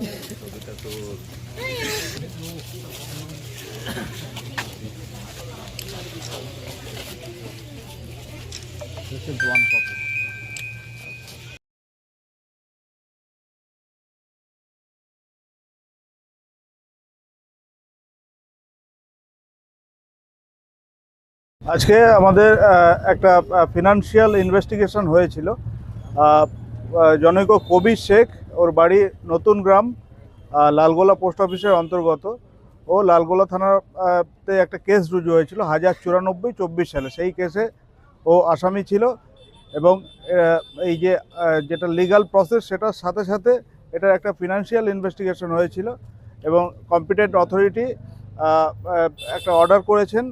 This is one copy. আজকে আমাদের একটা ফিনান্সিয়াল ইনভেস্টিগেশন হয়েছিল জনৈক কবির শেখ ওর বাড়ি নতুন গ্রাম লালগোলা পোস্ট অফিসের অন্তর্গত। ও লালগোলা থানার আহ, তে একটা কেস রুজু হয়েছিল হাজার চুরানব্বই চব্বিশ সালে। সেই কেসে ও আসামি ছিল এবং এই যে যেটা লিগ্যাল প্রসেস সেটার সাথে সাথে এটার একটা ফিনান্সিয়াল ইনভেস্টিগেশন হয়েছিল এবং কম্পিটেন্ট অথরিটি একটা অর্ডার করেছেন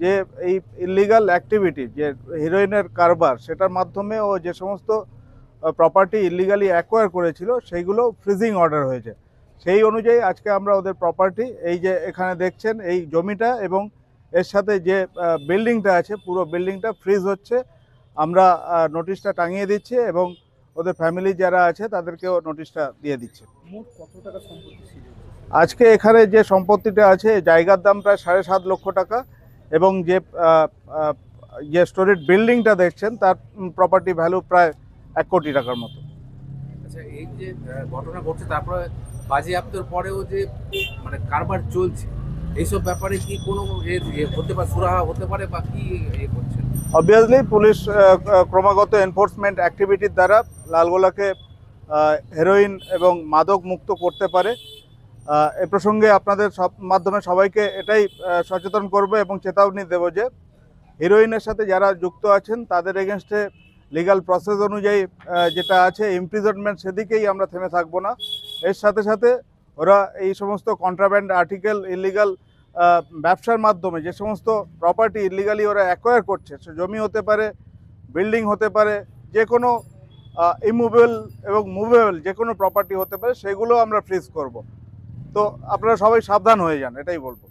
যে এই ইলিগাল অ্যাক্টিভিটি যে হিরোইনের কারবার সেটার মাধ্যমে ও যে সমস্ত প্রপার্টি ইলিগালি অ্যাকোয়ার করেছিল সেইগুলো ফ্রিজিং অর্ডার হয়েছে। সেই অনুযায়ী আজকে আমরা ওদের প্রপার্টি এই যে এখানে দেখছেন এই জমিটা এবং এর সাথে যে বিল্ডিংটা আছে পুরো বিল্ডিংটা ফ্রিজ হচ্ছে। আমরা নোটিশটা টাঙিয়ে দিচ্ছি এবং ওদের ফ্যামিলি যারা আছে তাদেরকেও নোটিশটা দিয়ে দিচ্ছে। আজকে এখানে যে সম্পত্তিটা আছে জায়গার দাম প্রায় সাড়ে সাত লক্ষ টাকা এবং যে যে স্টোরেজ বিল্ডিংটা দেখছেন তার প্রপার্টি ভ্যালু প্রায় এক কোটি টাকার মতো। আচ্ছা এই যে ঘটনা ঘটছে তারপরে বাজেয়াপ্তর পরেও যে মানে কারবার চলছে এইসব ব্যাপারে কি কোনো হতে পারে সুরাহা হতে পারে বা কি এ করছেন অবভিয়াসলি পুলিশ ক্রমাগত এনফোর্সমেন্ট অ্যাক্টিভিটির দ্বারা লালগোলাকে হেরোইন এবং মাদক মুক্ত করতে পারে। এ প্রসঙ্গে আপনাদের সব মাধ্যমে সবাইকে এটাই সচেতন করবে এবং চেতাবনী দেব যে হিরোইনের সাথে যারা যুক্ত আছেন তাদের এগেনস্টে লিগ্যাল প্রসেস অনুযায়ী যেটা আছে ইমপ্রিজনমেন্ট সেদিকেই আমরা থেমে থাকব না। এর সাথে সাথে ওরা এই সমস্ত কন্ট্রাব্যান্ড আর্টিকেল ইলিগাল ব্যবসার মাধ্যমে যে সমস্ত প্রপার্টি ইলিগালি ওরা অ্যাকোয়ার করছে, সে জমি হতে পারে বিল্ডিং হতে পারে, যে কোনো ইমুভেবল এবং মুভেবল যে কোনো প্রপার্টি হতে পারে, সেগুলো আমরা ফ্রিজ করব। তো আপনারা সবাই সাবধান হয়ে যান, এটাই বলব।